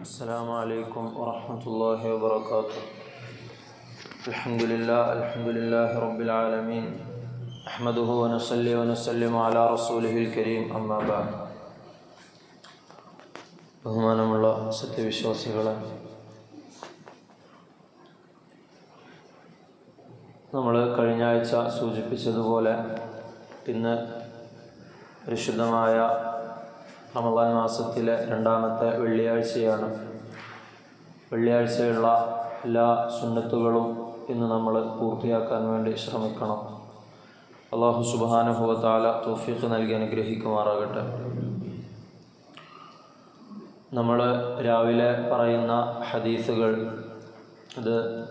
السلام عليكم ورحمة الله وبركاته الحمد لله الحمد لله رب العالمين أحمده ونصلي ونسلم على رسوله الكريم أما بعد ബഹുമാനമുള്ള സത്യവിശ്വാസികളെ നമ്മൾ കഴിഞ്ഞ ആഴ്ച സൂചിപ്പിച്ചതുപോലെ ഇന്ന് പരിശുദ്ധമായ റമദാൻ മാസത്തിലെ രണ്ടാമത്തെ വെള്ളിയാഴ്ചയാണ്. വെള്ളിയാഴ്ചയുള്ള എല്ലാ സുന്നത്തുകളും ഇന്ന് നമ്മൾ പൂർത്തിയാക്കാൻ വേണ്ടി ശ്രമിക്കണം. അള്ളാഹു സുബാനുഭവത്താല തോഫീഖ് നൽകി അനുഗ്രഹിക്കുമാറാകട്ടെ. നമ്മൾ രാവിലെ പറയുന്ന ഹദീസുകൾ ഇത്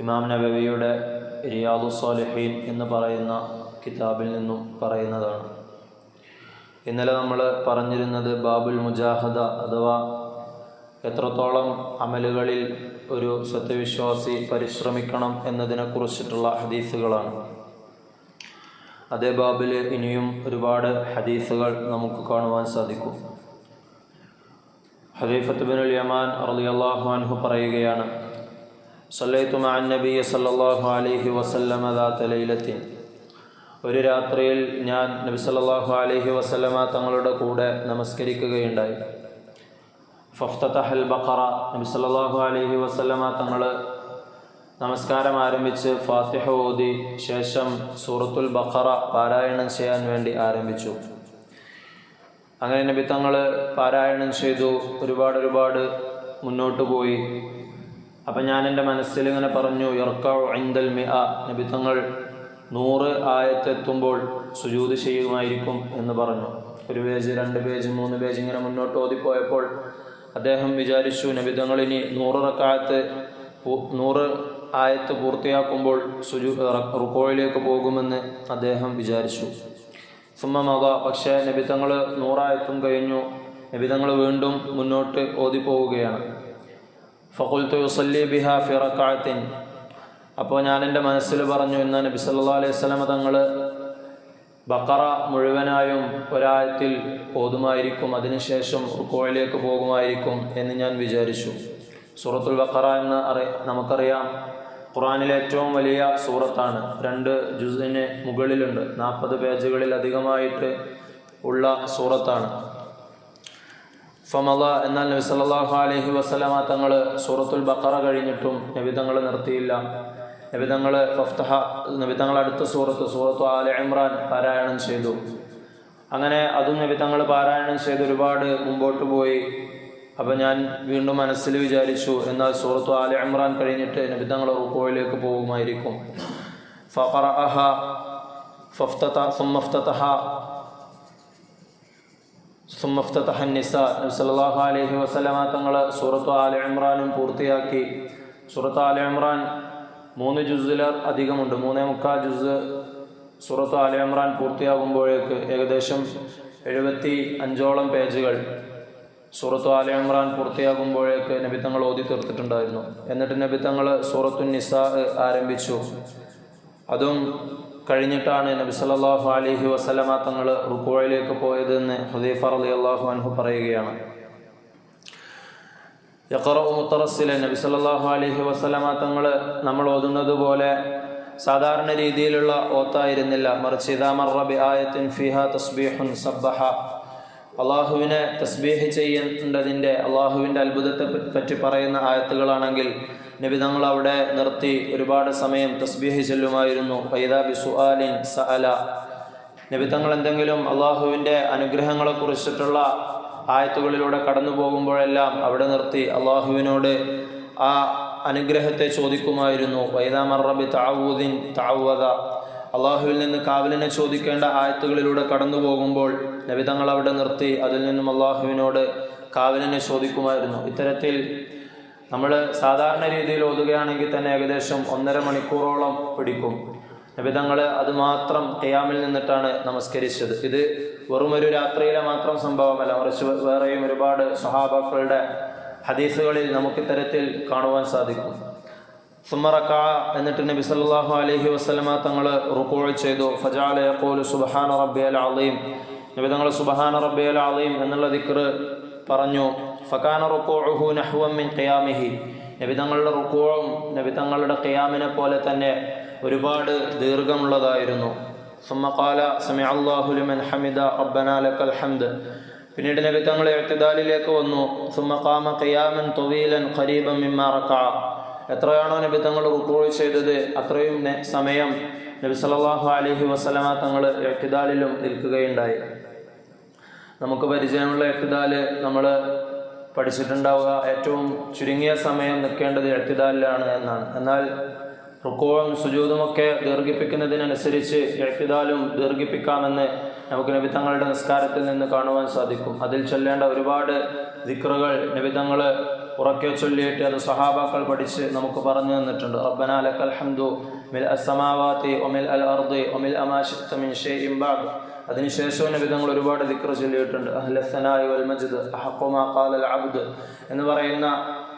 ഇമാം നബവിയുടെ റിയാദു സാലിഹീൻ എന്ന് പറയുന്ന കിതാബിൽ നിന്നും പറയുന്നതാണ്. ഇന്നലെ നമ്മൾ പറഞ്ഞിരുന്നത് ബാബുൽ മുജാഹദ അഥവാ എത്രത്തോളം അമലുകളിൽ ഒരു സത്യവിശ്വാസി പരിശ്രമിക്കണം എന്നതിനെക്കുറിച്ചിട്ടുള്ള ഹദീസുകളാണ്. അതേ ബാബിൽ ഇനിയും ഒരുപാട് ഹദീസുകൾ നമുക്ക് കാണുവാൻ സാധിക്കും. ഹദീഫത്ത് ബിനുൽ യമാൻ റളിയല്ലാഹു അൻഹു പറയുകയാണ് സല്ലൈത്തു മഅൻ നബി സല്ലല്ലാഹു അലൈഹി വസല്ലമ ദാത ഒരു രാത്രിയിൽ ഞാൻ നബി അലഹി വസ്ലമ തങ്ങളുടെ കൂടെ നമസ്കരിക്കുകയുണ്ടായി. ഫഫ്തഹൽ ബഖറ നബി സല്ലല്ലാഹു അലൈഹി വസല്ലമ തങ്ങൾ നമസ്കാരം ആരംഭിച്ച് ഫാത്തിഹ ഓതി ശേഷം സൂറത്തുൽ ബഖറ പാരായണം ചെയ്യാൻ വേണ്ടി ആരംഭിച്ചു. അങ്ങനെ നബി തങ്ങൾ പാരായണം ചെയ്തു ഒരുപാട് ഒരുപാട് മുന്നോട്ട് പോയി. അപ്പം ഞാൻ എന്റെ മനസ്സിൽ ഇങ്ങനെ പറഞ്ഞു ഇറക്കാവ് ഐന്തൽ മിഅ നബി തങ്ങൾ നൂറ് ആയത്തെത്തുമ്പോൾ സുജൂത് ചെയ്യുമായിരിക്കും എന്ന് പറഞ്ഞു. ഒരു പേജ് രണ്ട് പേജ് മൂന്ന് പേജ് ഇങ്ങനെ മുന്നോട്ട് ഓതിപ്പോയപ്പോൾ അദ്ദേഹം വിചാരിച്ചു നബി തങ്ങൾ ഇനി നൂറ് റക്കായത്ത് നൂറ് ആയത്ത് പൂർത്തിയാക്കുമ്പോൾ സുജു റുക്കോയിലേക്ക് പോകുമെന്ന് അദ്ദേഹം വിചാരിച്ചു. സുമ്മമത പക്ഷേ നബിതങ്ങൾ നൂറായത്തും കഴിഞ്ഞു. നബിതങ്ങൾ വീണ്ടും മുന്നോട്ട് ഓതിപ്പോവുകയാണ്. ഫകുൽ യുസല്ലി ബിഹ ഫിറക്കായത്തിൻ അപ്പോൾ ഞാൻ എന്റെ മനസ്സിൽ പറഞ്ഞു ഇന്ന് നബി സല്ലാ അലൈഹി സ്വലമ തങ്ങൾ ബക്കറ മുഴുവനായും ഒരായത്തിൽ ഓതുമായിരിക്കും അതിനുശേഷം റുക്കോയിലേക്ക് പോകുമായിരിക്കും എന്ന് ഞാൻ വിചാരിച്ചു. സൂറത്തുൽ ബക്കറ എന്ന് അറി നമുക്കറിയാം ഖുറാനിലെ ഏറ്റവും വലിയ സൂറത്താണ്. രണ്ട് ജുസിന് മുകളിലുണ്ട് നാൽപ്പത് പേജുകളിൽ അധികമായിട്ട് ഉള്ള സൂറത്താണ്. ഫമല എന്നാൽ നബി സല്ലാഹു അലഹി വസല്ലമ തങ്ങൾ സൂറത്തുൽ ബക്കറ കഴിഞ്ഞിട്ടും നബി തങ്ങൾ നിർത്തിയില്ല. നബി തങ്ങൾ ഫഫ്തഹ നബി തങ്ങൾ അടുത്ത സൂറത്ത് സൂറത്തു ആല ഇമ്രാൻ പാരായണം ചെയ്തു. അങ്ങനെ അതും നബി തങ്ങൾ പാരായണം ചെയ്ത് ഒരുപാട് മുമ്പോട്ട് പോയി. അപ്പം ഞാൻ വീണ്ടും മനസ്സിൽ വിചാരിച്ചു എന്നാൽ സൂറത്തു ആല ഇമ്രാൻ കഴിഞ്ഞിട്ട് നബി തങ്ങൾ റുക്കോയിലേക്ക് പോകുമായിരിക്കും. ഫറഅഹ ഫഫ്തത സുമ്മഫ്തതഹ സുമ്മഫ്തതഹ നിസ നബി സല്ലല്ലാഹു അലൈഹി വസല്ലമ തങ്ങൾ സൂറത്തു ആല ഇമ്രാനും പൂർത്തിയാക്കി. സൂറത്ത് ആല ഇമ്രാൻ മൂന്ന് ജുസിൽ അധികമുണ്ട്. മൂന്നേ മുക്കാൽ ജുസ് സുറത്ത് ആല പൂർത്തിയാകുമ്പോഴേക്ക് ഏകദേശം എഴുപത്തി അഞ്ചോളം പേജുകൾ സൂറത്ത് ആല ഇമ്രാൻ പൂർത്തിയാകുമ്പോഴേക്ക് നബിത്തങ്ങൾ ഓതി തീർത്തിട്ടുണ്ടായിരുന്നു. എന്നിട്ട് നബിത്തങ്ങൾ സൂറത്തു നിസ ആരംഭിച്ചു. അതും കഴിഞ്ഞിട്ടാണ് നബി സല്ലല്ലാഹു അലൈഹി വസല്ലമ തങ്ങൾ റുക്കോയിലേക്ക് പോയതെന്ന് അലി അള്ളാഹു അൻഹു പറയുകയാണ്. യഖറഉ മുത്തറസ്സിലെ നബി സല്ലല്ലാഹു അലൈഹി വസല്ലമ തങ്ങൾ നമ്മൾ ഓതുന്നത് പോലെ സാധാരണ രീതിയിലുള്ള ഓത്തായിരുന്നില്ല. മറിച്ച് മർറ ആയത്തിൻ ഫിഹ തസ്ബീഹുൻ സബ്ബഹ അള്ളാഹുവിനെ തസ്ബീഹ് ചെയ്യേണ്ടതിന്റെ അള്ളാഹുവിന്റെ അത്ഭുതത്തെ പറ്റി പറയുന്ന ആയത്തുകളാണെങ്കിൽ നബി തങ്ങൾ അവിടെ നിർത്തി ഒരുപാട് സമയം തസ്ബീഹ് ചെല്ലുമായിരുന്നു. ഫൈദാ ബി സുആലിൻ സഅല. നബി തങ്ങൾ എന്തെങ്കിലും അള്ളാഹുവിന്റെ അനുഗ്രഹങ്ങളെ കുറിച്ചിട്ടുള്ള ആയത്തുകളിലൂടെ കടന്നു പോകുമ്പോഴെല്ലാം അവിടെ നിർത്തി അള്ളാഹുവിനോട് ആ അനുഗ്രഹത്തെ ചോദിക്കുമായിരുന്നു. വൈദാ മറബി താവൂദിൻ താവുവത അള്ളാഹുവിൽ നിന്ന് കാവലിനെ ചോദിക്കേണ്ട ആയത്തുകളിലൂടെ കടന്നു പോകുമ്പോൾ നബിതങ്ങൾ അവിടെ നിർത്തി അതിൽ നിന്നും അള്ളാഹുവിനോട് കാവലിനെ ചോദിക്കുമായിരുന്നു. ഇത്തരത്തിൽ നമ്മൾ സാധാരണ രീതിയിൽ ഓതുകയാണെങ്കിൽ തന്നെ ഏകദേശം ഒന്നര മണിക്കൂറോളം പിടിക്കും. നബിതങ്ങൾ അതുമാത്രം അത് ഖിയാമിൽ നിന്നിട്ടാണ് നമസ്കരിച്ചത്. ഇത് വെറും ഒരു രാത്രിയിലെ മാത്രം സംഭവമല്ല മറിച്ച് വേറെയും ഒരുപാട് സഹാബാക്കളുടെ ഹദീസുകളിൽ നമുക്ക് ഇത്തരത്തിൽ കാണുവാൻ സാധിക്കും. സുമറക്ക എന്നിട്ട് നബി സല്ലാഹു അലഹി വസ്ലമ തങ്ങൾ റുക്കോൾ ചെയ്തു. ഫജാല യഖൂലു സുബ്ഹാന റബ്ബിയൽ അലീം. നബി തങ്ങൾ സുബ്ഹാന റബ്ബിയൽ അലീം എന്നുള്ള ദിക്ർ പറഞ്ഞു. ഫക്കാന റുക്കോഹു നഹ്വം മിൻ ഖിയാമിഹി. നബി തങ്ങളുടെ റുക്കോളും നബി തങ്ങളുടെ ഖിയാമിനെ പോലെ തന്നെ ഒരുപാട് ദീർഘമുള്ളതായിരുന്നു. ثم قال سمع الله لمن حمد ربنا لك الحمد പിന്നീട് നബി തങ്ങൾ എഴുത്തിദാലിലേക്ക് വന്നു ثم قام قياما طويلا قريبا مما ركع എത്രയാണോ നബി തങ്ങൾ റുക്കോൾ ചെയ്തത് അത്രയും നെ- സമയം നബി സല്ലല്ലാഹു അലൈഹി വസല്ലമ തങ്ങൾ എഴുത്തിദാലിലും നിൽക്കുകയുണ്ടായി നമുക്ക് പരിചയമുള്ള എഴുത്തിദാല് നമ്മൾ പഠിച്ചിട്ടുണ്ടാവുക ഏറ്റവും ചുരുങ്ങിയ സമയം നിൽക്കേണ്ടത് എഴുത്തിദാലിലാണ് എന്നാണ് എന്നാൽ റുക്കോവും സുജൂതുമൊക്കെ ദീർഘിപ്പിക്കുന്നതിനനുസരിച്ച് എഴുത്തിതാലും ദീർഘിപ്പിക്കാമെന്ന് നമുക്ക് നബിത്തങ്ങളുടെ നിസ്കാരത്തിൽ നിന്ന് കാണുവാൻ സാധിക്കും. അതിൽ ചൊല്ലേണ്ട ഒരുപാട് ദിക്റുകൾ നബിത്തങ്ങൾ ഉറക്കെ ചൊല്ലിയിട്ട് അത് സഹാബാക്കൾ പഠിച്ച് നമുക്ക് പറഞ്ഞു തന്നിട്ടുണ്ട്. റബ്ബന ലക്കൽ ഹംദു മിൽ അസമാവാത്തി ഒമിൽ അൽ അർദി ഒമിൽ അമാശിത്തമിൻ ഷേ ബഅദ്. അതിനുശേഷവും നബി തങ്ങൾ ഒരുപാട് ദിക്ർ ചൊല്ലിയിട്ടുണ്ട്. അഹ്ലസനായി വൽ മജിദ് ഖാലൽ അബ്ദ് എന്ന് പറയുന്ന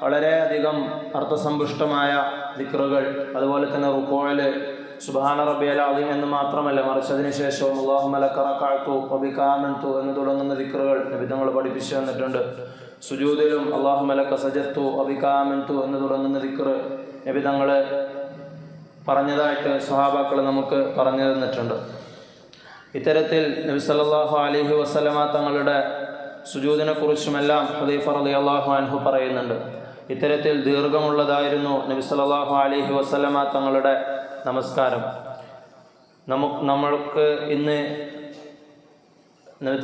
വളരെയധികം അർത്ഥസമ്പുഷ്ടമായ ദിക്റുകൾ അതുപോലെ തന്നെ റുക്കോയിൽ സുബാന റബ്ബിയൽ ആദ്യം എന്ന് മാത്രമല്ല മറിച്ച് അതിനുശേഷവും അള്ളാഹു മലക്കറക്കാഴ്ത്തു ഒബിക്കാമൻതു എന്ന് തുടങ്ങുന്ന ദിക്റുകൾ നബിതങ്ങൾ പഠിപ്പിച്ചു തന്നിട്ടുണ്ട്. സുജൂദിലും അള്ളാഹു മലക്ക സജത്തു ഒബിക്കാമൻതു എന്ന് തുടങ്ങുന്ന ദിക്റ് നബി പറഞ്ഞതായിട്ട് സ്വഹാബാക്കൾ നമുക്ക് പറഞ്ഞു തന്നിട്ടുണ്ട്. ഇത്തരത്തിൽ നബി സല്ലല്ലാഹു അലൈഹി വസല്ലമ തങ്ങളുടെ സുജൂദിനെ കുറിച്ചുമെല്ലാം അലി അള്ളാഹു അൻഹു പറയുന്നുണ്ട്. ഇത്തരത്തിൽ ദീർഘമുള്ളതായിരുന്നു നബി സല്ലല്ലാഹു അലഹി വസ്ലമ തങ്ങളുടെ നമസ്കാരം. നമുക്ക് നമ്മൾക്ക് ഇന്ന്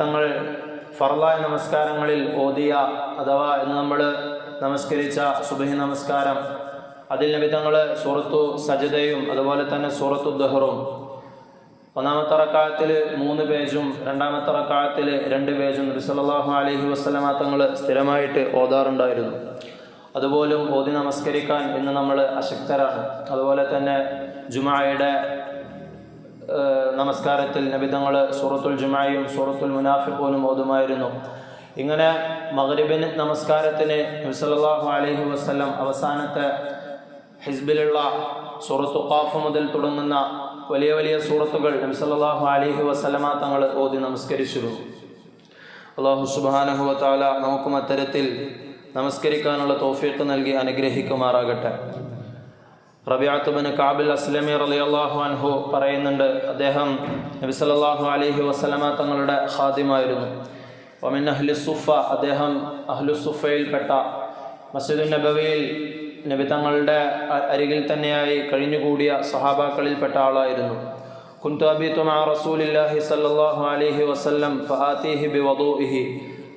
തങ്ങൾ ഫർലായ നമസ്കാരങ്ങളിൽ ഓതിയ അഥവാ ഇന്ന് നമ്മൾ നമസ്കരിച്ച സുബഹി നമസ്കാരം അതിൽ നബി തങ്ങൾ സൂറത്തു സജദയും അതുപോലെ തന്നെ സൂറത്തു ദഹറും. ഒന്നാമത്തെ റക്കാലത്തിൽ മൂന്ന് പേജും രണ്ടാമത്തെ റക്കാലത്തിൽ രണ്ട് പേജും നബി സല്ലാഹു അലൈഹി വസല്ലമ തങ്ങൾ സ്ഥിരമായിട്ട് ഓതാറുണ്ടായിരുന്നു. അതുപോലും ഓതി നമസ്കരിക്കാൻ ഇന്ന് നമ്മൾ അശക്തരാണ്. അതുപോലെ തന്നെ ജുമായയുടെ നമസ്കാരത്തിൽ നബിതങ്ങൾ സൂറത്തുൽ ജുമായും സൂറത്തുൽ മുനാഫിഖൂനും ഓതുമായിരുന്നു. ഇങ്ങനെ മഗ്രിബിന് നമസ്കാരത്തിന് നബി അലഹി വസ്ലം അവസാനത്തെ ഹിസ്ബിലുള്ള സൂറത്തു ഖാഫ് മുതൽ തുടങ്ങുന്ന വലിയ വലിയ സൂറത്തുകൾ നബി അലഹി വസ്ലമ തങ്ങൾ ഓതി നമസ്കരിച്ചിരുന്നു. അള്ളാഹു സുബ്ഹാനഹു വതആല നമുക്കും അത്തരത്തിൽ നമസ്കരിക്കാനുള്ള തോഫീക്ക് നൽകി അനുഗ്രഹിക്കുമാറാകട്ടെ. റബിയാത്തുബിന് കാബിൽ അസ്ലമി അള്ളാഹു അൻഹു പറയുന്നുണ്ട് അദ്ദേഹം നബി സല്ലല്ലാഹു അലൈഹി വസല്ലമ തങ്ങളുടെ ഹാദിമായിരുന്നു ഒമിൻ അഹ്ലുസുഫ അദ്ദേഹം അഹ്ലു സുഫയിൽപ്പെട്ട മസ്ജിദുൻ നബവിയിൽ നബി തങ്ങളുടെ അരികിൽ തന്നെയായി കഴിഞ്ഞുകൂടിയ സഹാബാക്കളിൽപ്പെട്ട ആളായിരുന്നു. അബീതു മഅ റസൂലില്ലാഹി സല്ലല്ലാഹു അലൈഹി വസല്ലം ഫആതീഹി ബിവദൂഇഹി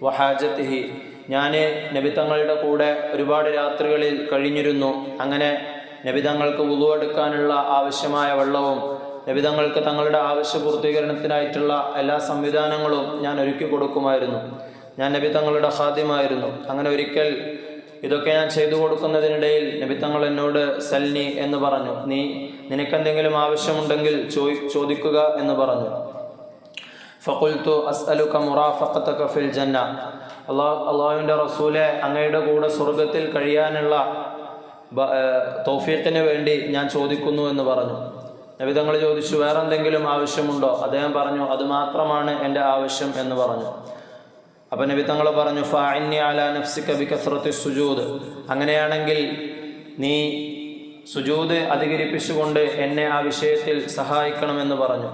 വഹാജത്തിഹി ഞാൻ നബിതങ്ങളുടെ കൂടെ ഒരുപാട് രാത്രികളിൽ കഴിഞ്ഞിരുന്നു. അങ്ങനെ നബിതങ്ങൾക്ക് ഉതുവെടുക്കാനുള്ള ആവശ്യമായ വെള്ളവും നബിതങ്ങൾക്ക് തങ്ങളുടെ ആവശ്യ പൂർത്തീകരണത്തിനായിട്ടുള്ള എല്ലാ സംവിധാനങ്ങളും ഞാൻ ഒരുക്കി കൊടുക്കുമായിരുന്നു. ഞാൻ നബി ഹാദ്യമായിരുന്നു അങ്ങനെ ഒരിക്കൽ ഇതൊക്കെ ഞാൻ ചെയ്തു കൊടുക്കുന്നതിനിടയിൽ നബിത്തങ്ങൾ തങ്ങൾ എന്നോട് സൽനി എന്ന് പറഞ്ഞു. നീ നിനക്കെന്തെങ്കിലും ആവശ്യമുണ്ടെങ്കിൽ ചോയ് ചോദിക്കുക എന്ന് പറഞ്ഞു. ഫഖുൽത്തു അസ്അലുക മുറാഫഖതക ഫിൽ ജന്ന. അള്ളാഹ് അള്ളാഹുവിന്റെ റസൂലെ അങ്ങയുടെ കൂടെ സ്വർഗത്തിൽ കഴിയാനുള്ള തൗഫീഖിന് വേണ്ടി ഞാൻ ചോദിക്കുന്നു എന്ന് പറഞ്ഞു. നബി തങ്ങൾ ചോദിച്ചു വേറെന്തെങ്കിലും ആവശ്യമുണ്ടോ? അദ്ദേഹം പറഞ്ഞു അത് മാത്രമാണ് എന്റെ ആവശ്യം എന്ന് പറഞ്ഞു. അപ്പം നബി തങ്ങൾ പറഞ്ഞു ഫാഇന്നി അല നഫ്സിക ബി കസ്രത്തി സുജൂദ്. അങ്ങനെയാണെങ്കിൽ നീ സുജൂദ് അധികരിപ്പിച്ചുകൊണ്ട് എന്നെ ആ വിഷയത്തിൽ സഹായിക്കണമെന്ന് പറഞ്ഞു.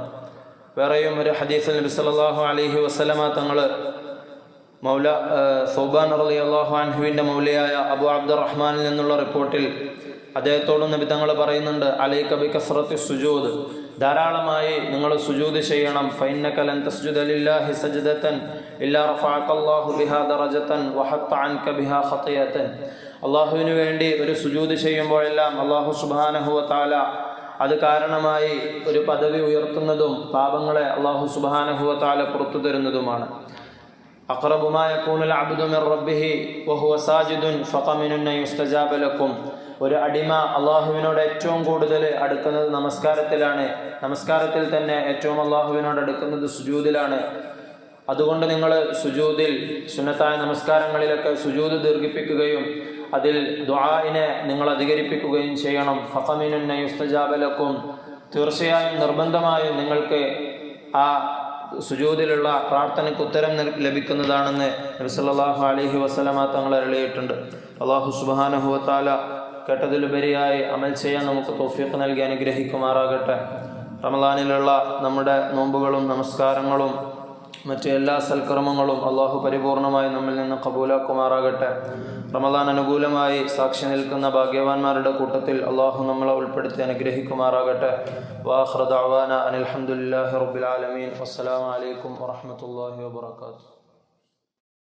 വേറെയും ഒരു ഹദീസിൽ നബി സല്ലാഹു അലഹി വസ്ലമ തങ്ങൾ മൗല സൗബാൻ റളി അള്ളാഹു അൻഹുവിന്റെ മൗലയായ അബു അബ്ദുറഹ്മാനിൽ നിന്നുള്ള റിപ്പോർട്ടിൽ അദ്ദേഹത്തോടും നിബിധങ്ങൾ പറയുന്നുണ്ട് അലൈ കബി കസ്രത്ത് സുജൂദ്. ധാരാളമായി നിങ്ങൾ സുജൂദ് ചെയ്യണം. ഫൈന കലൻ തസ്ജുദ ലില്ലാഹി സജ്ദതൻ ഇല്ലാ റഫാഖല്ലാഹു ബിഹാ ദറജത്തൻ വഹത്ത അൻക ബിഹാ ഖതിയതൻ അള്ളാഹുവിന് വേണ്ടി ഒരു സുജൂദ് ചെയ്യുമ്പോഴെല്ലാം അള്ളാഹു സുബാനഹുവ താല അത് കാരണമായി ഒരു പദവി ഉയർത്തുന്നതും പാപങ്ങളെ അള്ളാഹു സുബാനഹുവ താല പുറത്തു തരുന്നതുമാണ്. أقرب ما يكون العبد من ربه وهو ساجد فقمن أن يستجاب لكم ഒരു അടിമ അള്ളാഹുവിനോട് ഏറ്റവും കൂടുതൽ അടുക്കുന്നത് നമസ്കാരത്തിലാണ് നമസ്കാരത്തിൽ തന്നെ ഏറ്റവും അള്ളാഹുവിനോട് അടുക്കുന്നത് സുജൂദിലാണ് അതുകൊണ്ട് നിങ്ങൾ സുജൂദിൽ സുന്നത്തായ നമസ്കാരങ്ങളിലൊക്കെ സുജൂദ് ദീർഘിപ്പിക്കുകയും അതിൽ ദ്വാഇനെ നിങ്ങൾ അധികരിപ്പിക്കുകയും ചെയ്യണം ഫഖമിനുന്ന യുസ്തജാബലക്കും തീർച്ചയായും നിർബന്ധമായും നിങ്ങൾക്ക് ആ സുജൂദിലുള്ള പ്രാർത്ഥനയ്ക്ക് ഉത്തരം ലഭിക്കുന്നതാണെന്ന് നബി അലഹി വസല്ലമ തങ്ങൾ അരളിയിട്ടുണ്ട്. അള്ളാഹു സുബാനഹുവത്താല കേട്ടതിലുപരിയായി അമൽ ചെയ്യാൻ നമുക്ക് തോഫീഖ് നൽകി അനുഗ്രഹിക്കുമാറാകട്ടെ. റമദാനിലുള്ള നമ്മുടെ നോമ്പുകളും നമസ്കാരങ്ങളും മറ്റ് എല്ലാ സൽക്കർമ്മങ്ങളും അള്ളാഹു പരിപൂർണമായി നമ്മിൽ നിന്ന് കബൂലാക്കുമാറാകട്ടെ. റമദാൻ അനുകൂലമായി സാക്ഷി നിൽക്കുന്ന ഭാഗ്യവാന്മാരുടെ കൂട്ടത്തിൽ അള്ളാഹു നമ്മളെ ഉൾപ്പെടുത്തി അനുഗ്രഹിക്കുമാറാകട്ടെ. വാഹ്റദാന അനിൽഹമുല്ലാഹി റബ്ബിൽ ആലമീൻ. വാഹമത്തല്ലാഹി വബറകാതുഹു.